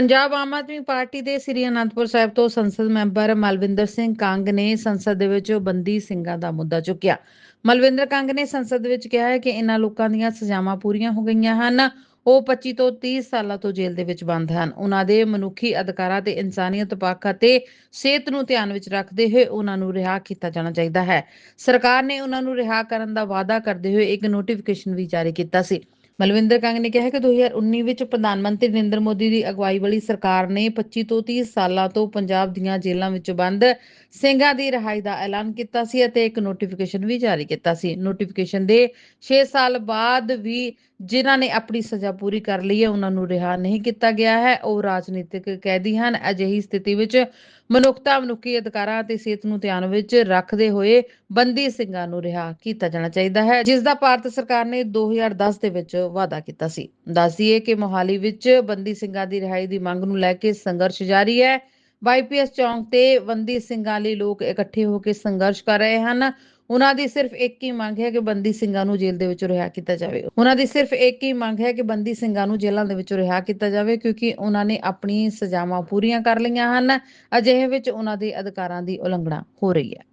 Punjab Aam Aadmi party ਦੇ ਸ੍ਰੀ ਅਨੰਦਪੁਰ ਸਾਹਿਬ ਤੋਂ ਸੰਸਦ ਮੈਂਬਰ ਮਲਵਿੰਦਰ ਸਿੰਘ ਕੰਗ ਨੇ ਸੰਸਦ ਦੇ ਵਿੱਚ ਬੰਦੀ ਸਿੰਘਾਂ ਦਾ ਮੁੱਦਾ ਚੁੱਕਿਆ। ਮਲਵਿੰਦਰ ਕੰਗ ਨੇ ਸੰਸਦ ਵਿੱਚ ਕਿਹਾ ਹੈ ਕਿ ਇਹਨਾਂ ਲੋਕਾਂ ਦੀਆਂ ਸਜ਼ਾਵਾਂ ਪੂਰੀਆਂ ਹੋ ਗਈਆਂ ਹਨ। ਉਹ 25 ਤੋਂ 30 ਸਾਲਾਂ ਤੋਂ ਜੇਲ੍ਹ ਦੇ ਵਿੱਚ ਬੰਦ ਹਨ। ਉਹਨਾਂ ਦੇ ਮਨੁੱਖੀ ਅਧਿਕਾਰਾਂ ਤੇ ਇਨਸਾਨੀਅਤ ਪੱਖ ਅਤੇ ਸਿਹਤ ਨੂੰ ਧਿਆਨ ਵਿੱਚ ਰੱਖਦੇ ਹੋਏ ਉਹਨਾਂ ਨੂੰ ਰਿਹਾ ਕੀਤਾ ਜਾਣਾ ਚਾਹੀਦਾ ਹੈ। ਸਰਕਾਰ ਨੇ ਉਹਨਾਂ ਨੂੰ ਰਿਹਾ ਕਰਨ ਦਾ ਵਾਅਦਾ ਕਰਦੇ ਹੋਏ ਇੱਕ ਨੋਟੀਫਿਕੇਸ਼ਨ ਵੀ ਜਾਰੀ ਕੀਤਾ ਸੀ। ਮਲਵਿੰਦਰ ਕੰਗ ਨੇ ਕਿਹਾ ਕਿ 2019 ਵਿੱਚ ਪ੍ਰਧਾਨ ਮੰਤਰੀ ਨਰਿੰਦਰ ਮੋਦੀ ਦੀ ਅਗਵਾਈ ਵਾਲੀ ਸਰਕਾਰ ਨੇ 25 ਤੋਂ 30 ਸਾਲਾਂ ਤੋਂ ਪੰਜਾਬ ਦੀਆਂ ਜੇਲ੍ਹਾਂ ਵਿੱਚ ਬੰਦ ਸਿੰਘਾਂ ਦੀ ਰਿਹਾਈ ਦਾ ਐਲਾਨ ਕੀਤਾ ਸੀ ਅਤੇ ਇੱਕ ਨੋਟੀਫਿਕੇਸ਼ਨ ਵੀ ਜਾਰੀ ਕੀਤਾ ਸੀ। ਨੋਟੀਫਿਕੇਸ਼ਨ ਦੇ 6 ਸਾਲ ਬਾਅਦ ਵੀ ਜਿਨ੍ਹਾਂ ਨੇ ਆਪਣੀ ਸਜ਼ਾ ਪੂਰੀ ਕਰ ਲਈ ਹੈ, ਉਹਨਾਂ ਨੂੰ ਰਿਹਾ ਨਹੀਂ ਕੀਤਾ ਗਿਆ ਹੈ। ਉਹ ਰਾਜਨੀਤਿਕ ਕੈਦੀ ਹਨ। ਅਜਿਹੀ ਸਥਿਤੀ ਵਿੱਚ ਮਨੁੱਖਤਾ, ਮਨੁੱਖੀ ਅਧਿਕਾਰਾਂ ਅਤੇ ਸਿਹਤ ਨੂੰ ਧਿਆਨ ਵਿੱਚ ਰੱਖਦੇ ਹੋਏ ਬੰਦੀ ਸਿੰਘਾਂ ਨੂੰ ਰਿਹਾ ਕੀਤਾ ਜਾਣਾ ਚਾਹੀਦਾ ਹੈ, ਜਿਸ ਦਾ ਭਾਰਤ ਸਰਕਾਰ ਨੇ 2010 ਦੇ ਵਿੱਚ ਵਾਅਦਾ ਕੀਤਾ ਸੀ। ਦੱਸੀਏ ਕਿ ਮੋਹਾਲੀ ਵਿੱਚ ਬੰਦੀ ਸਿੰਘਾਂ ਦੀ ਰਿਹਾਈ ਦੀ ਮੰਗ ਨੂੰ ਲੈ ਕੇ ਸੰਘਰਸ਼ ਜਾਰੀ ਹੈ। ਵਾਈਪੀਐਸ ਚੌਂਕ ਤੇ ਬੰਦੀ ਸਿੰਘਾਂ ਲਈ ਲੋਕ ਇਕੱਠੇ ਹੋ ਕੇ ਸੰਘਰਸ਼ ਕਰ ਰਹੇ ਹਨ। ਉਹਨਾਂ ਦੀ ਸਿਰਫ ਇੱਕ ਹੀ ਮੰਗ ਹੈ ਕਿ ਬੰਦੀ ਸਿੰਘਾਂ ਨੂੰ ਜੇਲ੍ਹ ਦੇ ਵਿੱਚੋਂ ਰਿਹਾ ਕੀਤਾ ਜਾਵੇ। ਉਹਨਾਂ ਦੀ ਸਿਰਫ ਇੱਕ ਹੀ ਮੰਗ ਹੈ ਕਿ ਬੰਦੀ ਸਿੰਘਾਂ ਨੂੰ ਜੇਲ੍ਹਾਂ ਦੇ ਵਿੱਚੋਂ ਰਿਹਾ ਕੀਤਾ ਜਾਵੇ ਕਿਉਂਕਿ ਉਹਨਾਂ ਨੇ ਆਪਣੀ ਸਜ਼ਾਵਾਂ ਪੂਰੀਆਂ ਕਰ ਲਈਆਂ ਹਨ। ਅਜਿਹੇ ਵਿੱਚ ਉਹਨਾਂ ਦੇ ਅਧਿਕਾਰਾਂ ਦੀ ਉਲੰਘਣਾ ਹੋ ਰਹੀ ਹੈ।